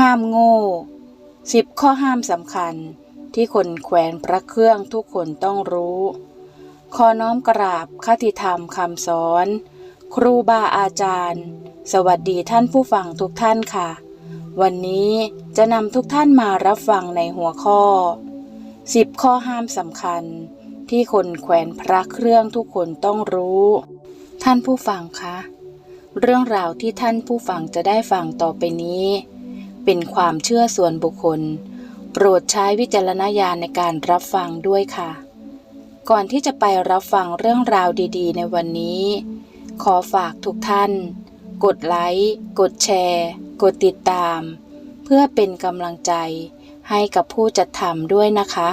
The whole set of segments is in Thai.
ห้ามโง่สิบข้อห้ามสำคัญที่คนแขวนพระเครื่องทุกคนต้องรู้ ขอน้อมกราบคติธรรมคำสอน ครูบาอาจารย์ สวัสดีท่านผู้ฟังทุกท่านค่ะ วันนี้จะนำทุกท่านมารับฟังในหัวข้อ10ข้อห้ามสำคัญ ที่คนแขวนพระเครื่องทุกคนต้องรู้ ท่านผู้ฟังคะ เรื่องราวที่ท่านผู้ฟังจะได้ฟังต่อไปนี้ เป็นความเชื่อส่วนบุคคล โปรดใช้วิจารณญาณในการรับฟังด้วยค่ะ ก่อนที่จะไปรับฟังเรื่องราวดีๆ ในวันนี้ ขอฝากทุกท่าน กดไลค์ กดแชร์ กดติดตาม เพื่อเป็นกำลังใจให้กับผู้จัดทำด้วยนะคะ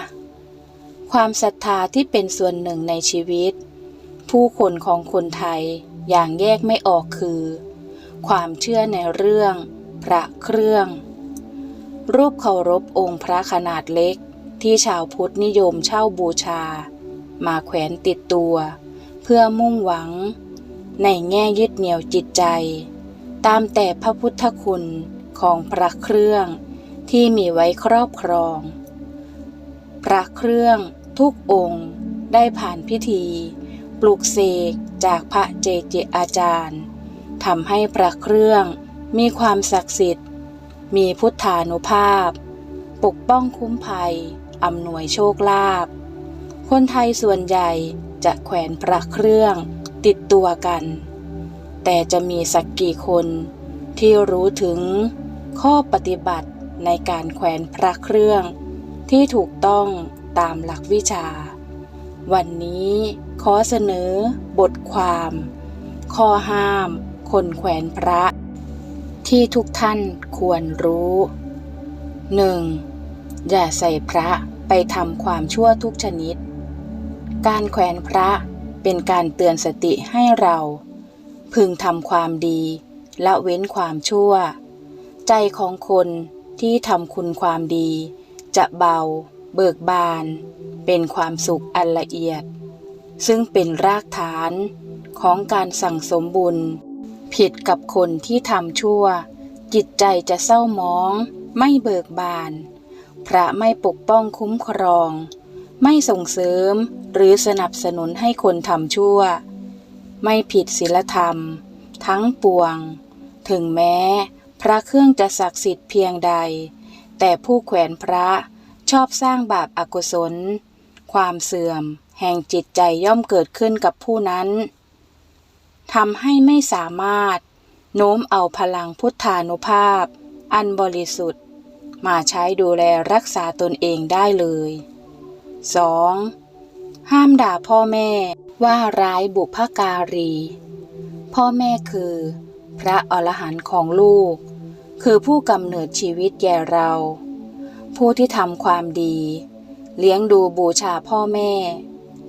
ความศรัทธาที่เป็นส่วนหนึ่งในชีวิต ผู้คนของคนไทยอย่างแยกไม่ออกคือ ความเชื่อในเรื่อง พระเครื่อง รูปเคารพองค์พระขนาดเล็กที่ชาวพุทธนิยมเช่าบูชา มาแขวนติดตัว เพื่อมุ่งหวัง ในแง่ยึดเหนี่ยวจิตใจ ตามแต่พระพุทธคุณของพระเครื่องที่มีไว้ครอบครอง พระเครื่องทุกองค์ได้ผ่านพิธี ปลูกเสกจากพระเจเจอาจารย์ทำให้พระเครื่อง มีความศักดิ์สิทธิ์ มีพุทธานุภาพ ปกป้องคุ้มภัย อำนวยโชคลาภ คนไทยส่วนใหญ่จะแขวนพระเครื่องติดตัวกัน แต่จะมีสักกี่คนที่รู้ถึงข้อปฏิบัติในการแขวนพระเครื่องที่ถูกต้องตามหลักวิชา วันนี้ขอเสนอบทความ ข้อห้าม คนแขวนพระ ที่ทุกท่านควรรู้ 1. อย่าใส่พระไปทำความชั่วทุกชนิด การแขวนพระเป็นการเตือนสติให้เรา พึงทำความดีและเว้นความชั่ว ใจของคนที่ทำคุณความดี จะเบา เบิกบาน เป็นความสุขอันละเอียด ซึ่งเป็นรากฐานของการสั่งสมบุญ ผิดกับคนที่ทำชั่ว จิตใจจะเศร้ามอง ไม่เบิกบาน พระไม่ปกป้องคุ้มครอง ไม่ส่งเสริมหรือสนับสนุนให้คนทำชั่ว ไม่ผิดศีลธรรม ทั้งปวง ถึงแม้พระเครื่องจะศักดิ์สิทธิ์เพียงใด แต่ผู้แขวนพระชอบสร้างบาปอากุศล ความเสื่อม แห่งจิตใจย่อมเกิดขึ้นกับผู้นั้น ทำให้ไม่สามารถ โน้มเอาพลังพุทธานุภาพ อันบริสุทธิ์ มาใช้ดูแลรักษาตนเองได้เลย 2. ห้ามด่าพ่อแม่ว่าร้ายบุพการี พ่อแม่คือ พระอรหันต์ของลูก คือผู้กำเนิดชีวิตแก่เรา ผู้ที่ทำความดี เลี้ยงดูบูชาพ่อแม่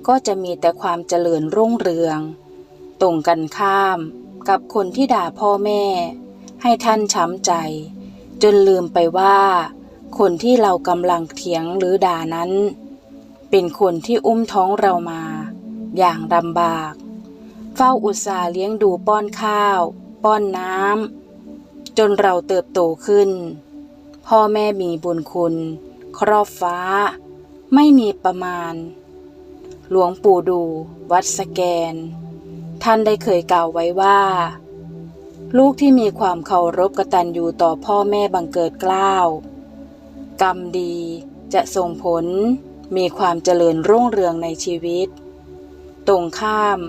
ก็จะมีแต่ความเจริญรุ่งเรือง ตรงกันข้ามกับคนที่ด่าพ่อแม่ ให้ท่านช้ำใจ จนลืมไปว่า คนที่เรากำลังเถียงหรือด่านั้น เป็นคนที่อุ้มท้องเรามา อย่างลำบาก เฝ้าอุตสาห์เลี้ยงดูป้อนข้าว ป้อนน้ำจนเราเติบโตขึ้น พ่อแม่มีบุญคุณ ครอบฟ้า ไม่มีประมาณ หลวงปู่ดู วัดสแกน ท่านได้เคยกล่าวไว้ว่า ลูกที่มีความเคารพกตัญญูต่อพ่อแม่บังเกิดกล้าว กรรมดีจะส่งผลมีความเจริญรุ่งเรืองในชีวิต ตรงข้าม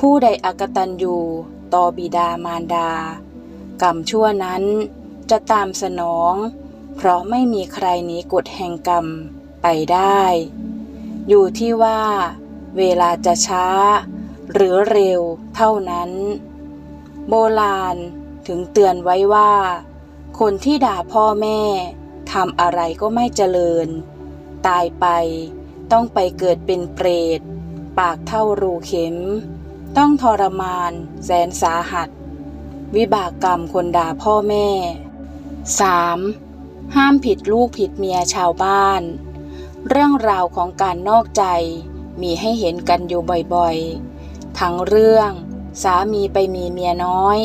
ผู้ใดอกตัญญูต่อบิดามารดา กรรมชั่วนั้นจะตามสนอง เพราะไม่มีใครหนีกฎแห่งกรรมไปได้ อยู่ที่ว่า เวลาจะช้า หรือเร็วเท่านั้น โบราณถึงเตือนไว้ว่า คนที่ด่าพ่อแม่ทำอะไรก็ไม่เจริญ ตายไปต้องไปเกิดเป็นเปรต ปากเท่ารูเข็ม ต้องทรมานแสนสาหัส วิบากกรรมคนด่าพ่อแม่ 3. ห้ามผิดลูกผิดเมียชาวบ้าน เรื่องราวของการนอกใจมีให้เห็นกันอยู่บ่อยๆ ทั้งเรื่อง สามีไปมีเมียน้อย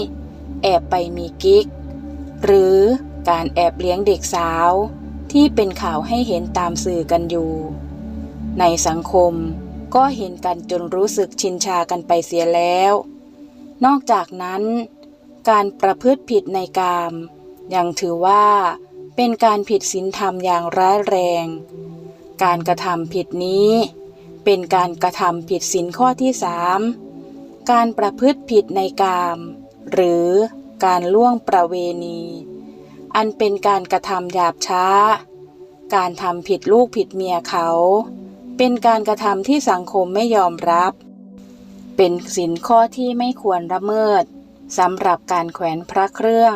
แอบไปมีกิ๊ก หรือการแอบเลี้ยงเด็กสาว ที่เป็นข่าวให้เห็นตามสื่อกันอยู่ ในสังคมก็เห็นกันจนรู้สึกชินชากันไปเสียแล้ว นอกจากนั้น การประพฤติผิดในกามยังถือว่าเป็นการผิดศีลธรรมอย่างร้ายแรง การกระทำผิดนี้ เป็นการกระทำผิดศีลข้อที่สาม การประพฤติผิดในกาม หรือการล่วงประเวณี อันเป็นการกระทำหยาบช้า การทำผิดลูกผิดเมียเขา เป็นการกระทำที่สังคมไม่ยอมรับ เป็นสินข้อที่ไม่ควรละเมิดสำหรับการแขวนพระเครื่อง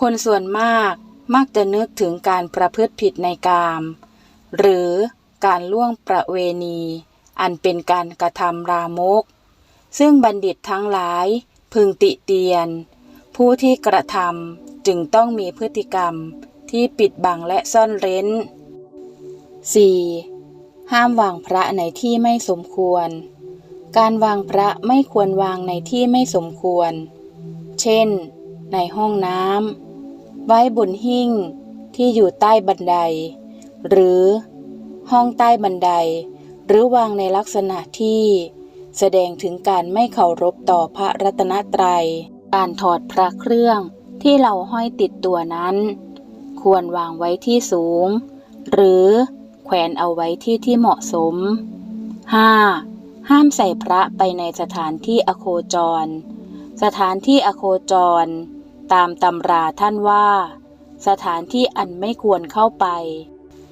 คนส่วนมากมักจะนึกถึงการประพฤติผิดในกาม หรือการล่วงประเวณี อันเป็นการกระทำรามก ซึ่งบัณฑิตทั้งหลาย พึงติเตียน ผู้ที่กระทำจึงต้องมีพฤติกรรมที่ปิดบังและซ่อนเร้น 4. ห้ามวางพระในที่ไม่สมควร การวางพระไม่ควรวางในที่ไม่สมควร เช่น ในห้องน้ำไว้บนหิ้งที่อยู่ใต้บันได หรือห้องใต้บันได หรือวางในลักษณะที่ แสดงถึงการไม่เคารพต่อพระรัตนตรัย การถอดพระเครื่องที่เราห้อยติดตัวนั้น ควรวางไว้ที่สูง หรือแขวนเอาไว้ที่ที่เหมาะสม 5. ห้ามใส่พระไปในสถานที่อโคจร สถานที่อโคจร ตามตำราท่านว่า สถานที่อันไม่ควรเข้าไป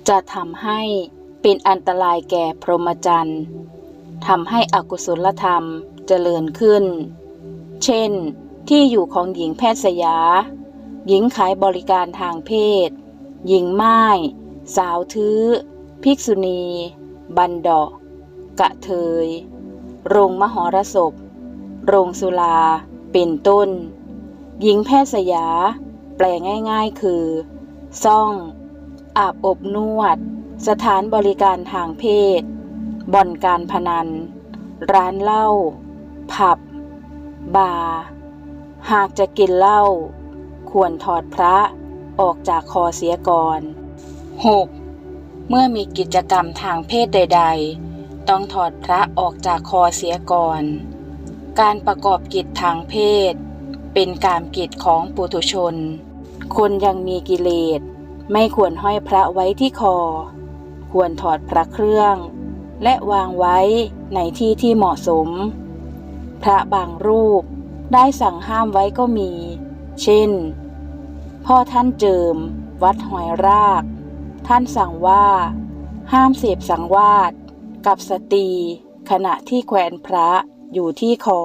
จะทำให้เป็นอันตรายแก่พรหมจรรย์ ทำให้อกุศลธรรมเจริญขึ้น เช่น ที่อยู่ของหญิงแพทย์สยา หญิงขายบริการทางเพศ หญิงไม้ สาวทื้อ ภิกษุณี บันดอกกะเทย โรงมหรสพ โรงสุลา เป็นต้น หญิงแพทย์สยา แปลง่ายๆคือ ซ่อง อาบอบนวด สถานบริการทางเพศ บ่อนการพนัน ร้านเหล้า ผับ บาร์ หากจะกินเหล้า ควรถอดพระออกจากคอเสียก่อน 6. เมื่อมีกิจกรรมทางเพศใด ๆ ต้องถอดพระออกจากคอเสียก่อน การประกอบกิจทางเพศ เป็นการกิจของปุถุชน คนยังมีกิเลส ไม่ควรห้อยพระไว้ที่คอ ควรถอดพระเครื่อง และวางไว้ในที่ที่เหมาะสม พระบางรูปได้สั่งห้ามไว้ก็มี เช่น พ่อท่านเจิม วัดหอยราก ท่านสั่งว่า ห้ามเสพสังวาสกับสตรีขณะที่แขวนพระอยู่ที่คอ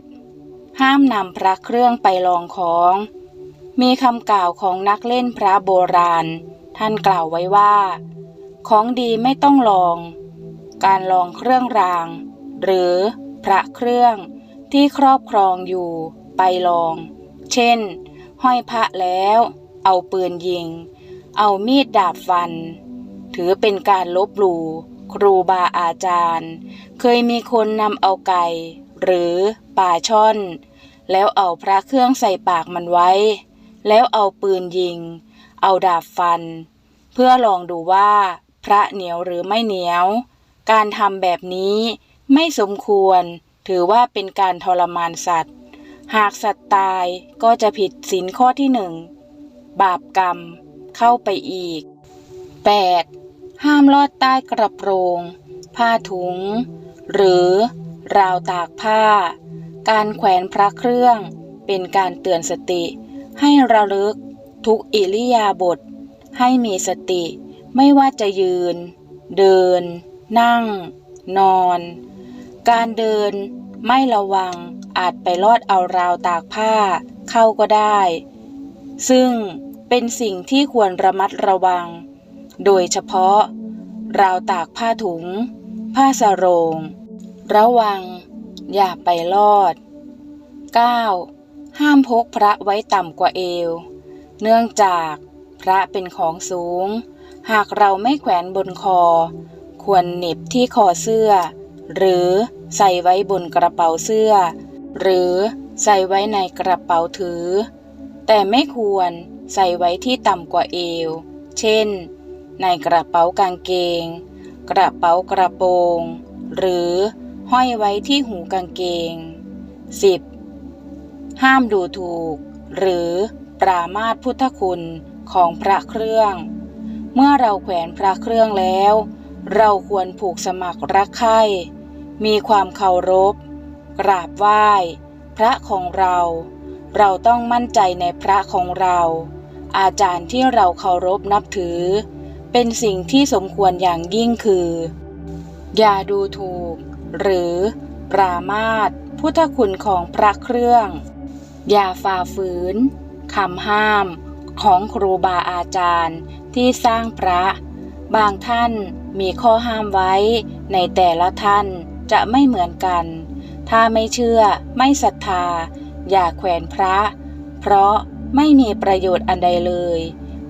7. ห้ามนำพระเครื่องไปลองของ มีคำกล่าวของนักเล่นพระโบราณ ท่านกล่าวไว้ว่า ของดีไม่ต้องลอง การลองเครื่องราง หรือพระเครื่องที่ครอบครองอยู่ไปลอง เช่น ห้อยพระแล้ว เอาปืนยิง เอามีดดาบฟัน ถือเป็นการลบหลู่ครูบาอาจารย์ เคยมีคนนำเอาไก่ หรือป่าช่อน แล้วเอาพระเครื่องใส่ปากมันไว้ แล้วเอาปืนยิง เอาดาบฟัน เพื่อลองดูว่า พระเหนียวหรือไม่เหนียว การทำแบบนี้ไม่สมควร ถือว่าเป็นการทรมานสัตว์ หากสัตว์ตายก็จะผิดศีลข้อที่หนึ่ง บาปกรรม เข้าไปอีก 8. ห้ามลอดใต้กระโปรง ผ้าถุง หรือราวตากผ้า การแขวนพระเครื่องเป็นการเตือนสติ ให้ระลึกทุกอิริยาบถให้มีสติ ไม่ว่าจะยืน เดิน นั่ง นอน การเดินไม่ระวังอาจไปลอดเอาราวตากผ้าเข้าก็ได้ ซึ่งเป็นสิ่งที่ควรระมัดระวัง โดยเฉพาะ ราวตากผ้าถุง ผ้าสโรง ระวัง อย่าไปลอด 9. ห้ามพกพระไว้ต่ำกว่าเอว เนื่องจาก พระเป็นของสูง หากเราไม่แขวนบนคอ ควรเหน็บที่คอเสื้อ หรือใส่ไว้บนกระเป๋าเสื้อ หรือใส่ไว้ในกระเป๋าถือ แต่ไม่ควรใส่ไว้ที่ต่ำกว่าเอว เช่น ในกระเป๋ากางเกง กระเป๋ากระโปรง หรือห้อยไว้ที่หูกางเกง 10. ห้ามดูถูก หรือปรามาสพุทธคุณ ของพระเครื่อง เมื่อเราแขวนพระเครื่องแล้ว เราควรผูกสมัครรักใคร่มีความเคารพ กราบไหว้ พระของเรา เราต้องมั่นใจในพระของเรา อาจารย์ที่เราเคารพนับถือ เป็นสิ่งที่สมควรอย่างยิ่งคือ อย่าดูถูก หรือปรามาสพุทธคุณของพระเครื่อง อย่าฝ่าฝืนคำห้าม ของครูบาอาจารย์ที่สร้างพระ บางท่านมีข้อห้ามไว้ในแต่ละท่านจะไม่เหมือนกัน ถ้าไม่เชื่อไม่ศรัทธา อย่าแขวนพระ เพราะไม่มีประโยชน์อันใดเลย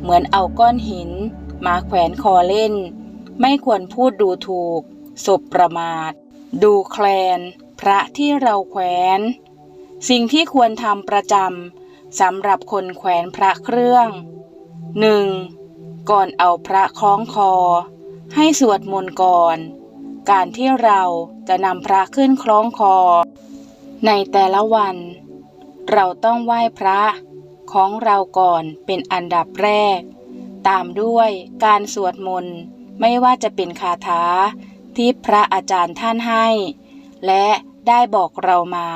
เหมือนเอาก้อนหิน มาแขวนคอเล่น ไม่ควรพูดดูถูกสบประมาท ดูแคลน พระที่เราแขวน สิ่งที่ควรทำประจำ สำหรับคนแขวนพระเครื่อง 1. ก่อนเอาพระคล้องคอ ให้สวดมนต์ก่อน การที่เราจะนำพระขึ้นคล้องคอ ในแต่ละวัน เราต้องไหว้พระของเราก่อนเป็นอันดับแรก ตามด้วยการสวดมนต์ไม่ว่าจะเป็นคาถาที่พระอาจารย์ท่านให้ และได้บอกเรามา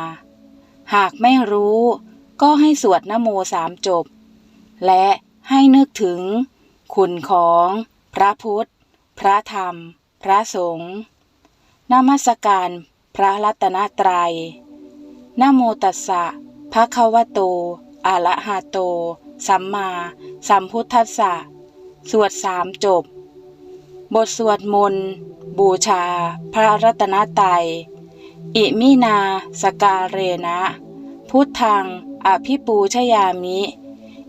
หากไม่รู้ ก็ให้สวดนโมสามจบ และให้นึกถึง คุณของ พระพุทธ พระธรรม พระสงฆ์นมัสการพระรัตนตรัยนโมตัสสะภะคะวะโตอะระหะโต สัมมาสัมพุทธัสสะสวดสามจบ บทสวดมนต์บูชา พระรัตนตรัยอิมินาสการเรนะ พุทธังอภิปูชยามิ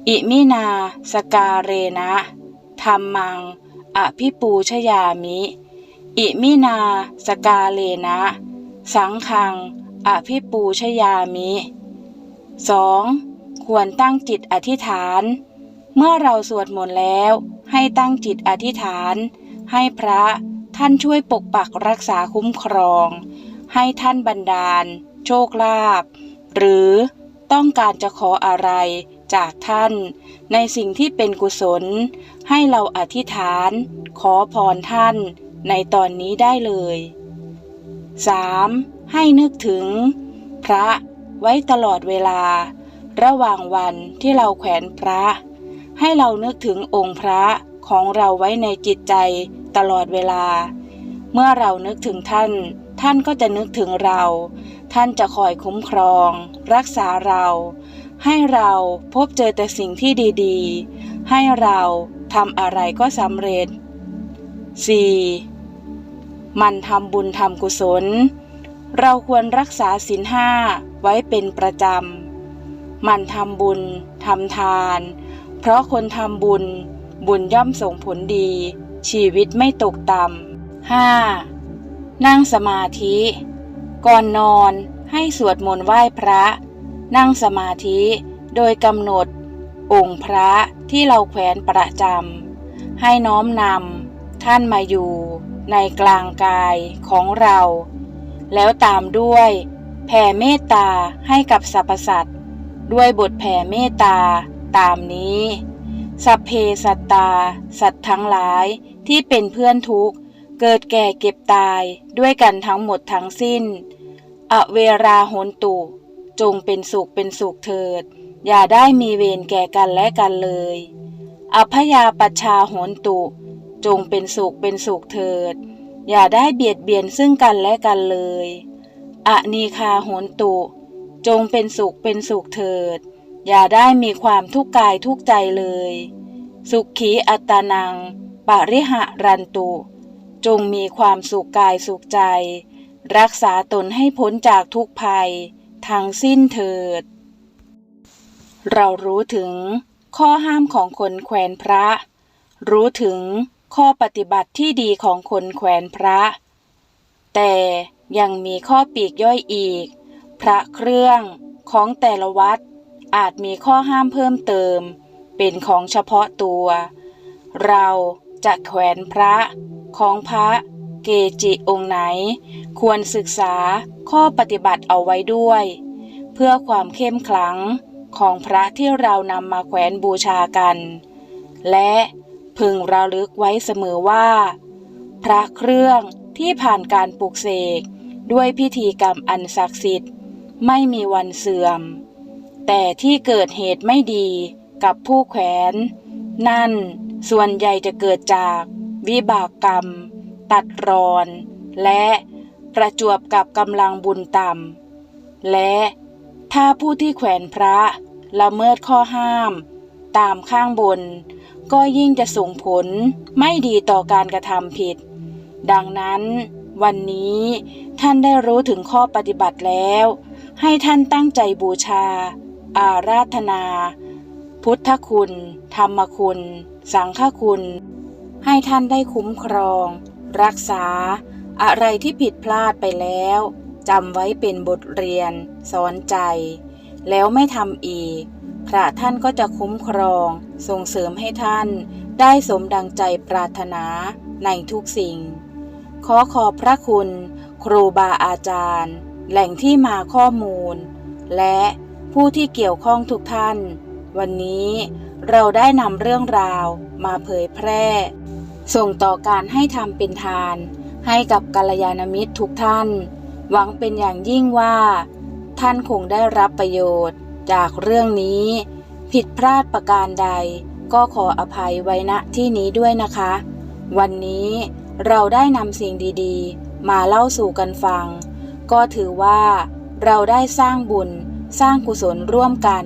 อิมินาสกาเรนะธรรมังอภิปูชยามิ อิมินาสกาเลนะ สังฆังอภิปูชยามิ 2. ควรตั้งจิตอธิษฐาน เมื่อเราสวดมนต์แล้วให้ตั้งจิตอธิษฐาน ให้พระท่านช่วยปกปักรักษาคุ้มครอง ให้ท่านบันดาล โชคลาภ หรือต้องการจะขออะไรจากท่าน ในสิ่งที่เป็นกุศล ให้เราอธิษฐาน ขอพรท่านในตอนนี้ได้เลย 3. ให้นึกถึง พระไว้ตลอดเวลา ระหว่างวันที่เราแขวนพระ ให้เรานึกถึงองค์พระของเราไว้ในจิตใจตลอดเวลา เมื่อเรานึกถึงท่าน ท่านก็จะนึกถึงเรา ท่านจะคอยคุ้มครอง รักษาเรา ให้เราพบเจอแต่สิ่งที่ดีๆ ให้เราทำอะไรก็สำเร็จ 4. มันทำบุญทำกุศล เราควรรักษาศีลห้าไว้เป็นประจำ มันทำบุญทำทาน เพราะคนทำบุญ บุญย่อมส่งผลดี ชีวิตไม่ตกต่ำ 5. นั่งสมาธิ ก่อนนอนให้สวดมนต์ไหว้พระ นั่งสมาธิโดยกำหนด องค์พระที่เราแขวนประจำให้น้อมนำท่านมาอยู่ในกลางกายของเรา แล้วตามด้วยแผ่เมตตาให้กับสรรพสัตว์ด้วยบทแผ่เมตตาตามนี้ สัพเพสัตตา สัตว์ทั้งหลายที่เป็นเพื่อนทุกข์ เกิดแก่เก็บตายด้วยกันทั้งหมดทั้งสิ้น อเวราโหนตุ จงเป็นสุขเป็นสุขเถิด อย่าได้มีเวรแก่กันและกันเลย อพยาปัชชาโหนตุ จงเป็นสุขเป็นสุขเถิด อย่าได้เบียดเบียนซึ่งกันและกันเลย อนีคาโหนตุ จงเป็นสุขเป็นสุขเถิด อย่าได้มีความทุกข์กายทุกใจเลย สุขีอัตานัง ปริหะรันตุ จงมีความสุขกายสุขใจ รักษาตนให้พ้นจากทุกภัยทั้งสิ้นเถิด เรารู้ถึงข้อห้ามของคนแขวนพระ รู้ถึงข้อปฏิบัติที่ดีของคนแขวนพระ แต่ยังมีข้อปีกย่อยอีก พระเครื่องของแต่ละวัดอาจมีข้อห้ามเพิ่มเติม เป็นของเฉพาะตัว เรา จะแขวนพระของพระเกจิองค์ไหน ควรศึกษาข้อปฏิบัติเอาไว้ด้วย เพื่อความเข้มขลังของพระที่เรานำมาแขวนบูชากัน และพึงระลึกไว้เสมอว่า พระเครื่องที่ผ่านการปลูกเสกด้วยพิธีกรรมอันศักดิ์สิทธิ์ ไม่มีวันเสื่อม แต่ที่เกิดเหตุไม่ดีกับผู้แขวน นั่น ส่วนใหญ่จะเกิดจากวิบากกรรม ตัดรอน และประจวบกับกำลังบุญต่ำและถ้าผู้ที่แขวนพระละเมิดข้อห้าม ตามข้างบน ก็ยิ่งจะส่งผลไม่ดีต่อการกระทำผิด ดังนั้นวันนี้ท่านได้รู้ถึงข้อปฏิบัติแล้ว ให้ท่านตั้งใจบูชา อาราธนา พุทธคุณ ธรรมคุณ สังฆคุณ ให้ท่านได้คุ้มครอง รักษา อะไรที่ผิดพลาดไปแล้วจำไว้เป็นบทเรียน สอนใจ แล้วไม่ทำอีก พระท่านก็จะคุ้มครอง ส่งเสริมให้ท่านได้สมดังใจปรารถนาในทุกสิ่ง ขอขอบพระคุณ ครูบาอาจารย์ แหล่งที่มาข้อมูล และผู้ที่เกี่ยวข้องทุกท่าน วันนี้ เราได้นำเรื่องราวมาเผยแพร่ ส่งต่อการให้ทำเป็นทาน ให้กับกัลยาณมิตรทุกท่าน หวังเป็นอย่างยิ่งว่า ท่านคงได้รับประโยชน์จากเรื่องนี้ ผิดพลาดประการใด ก็ขออภัยไว้ณที่นี้ด้วยนะคะ วันนี้เราได้นำสิ่งดีๆ มาเล่าสู่กันฟัง ก็ถือว่า เราได้สร้างบุญสร้างกุศลร่วมกัน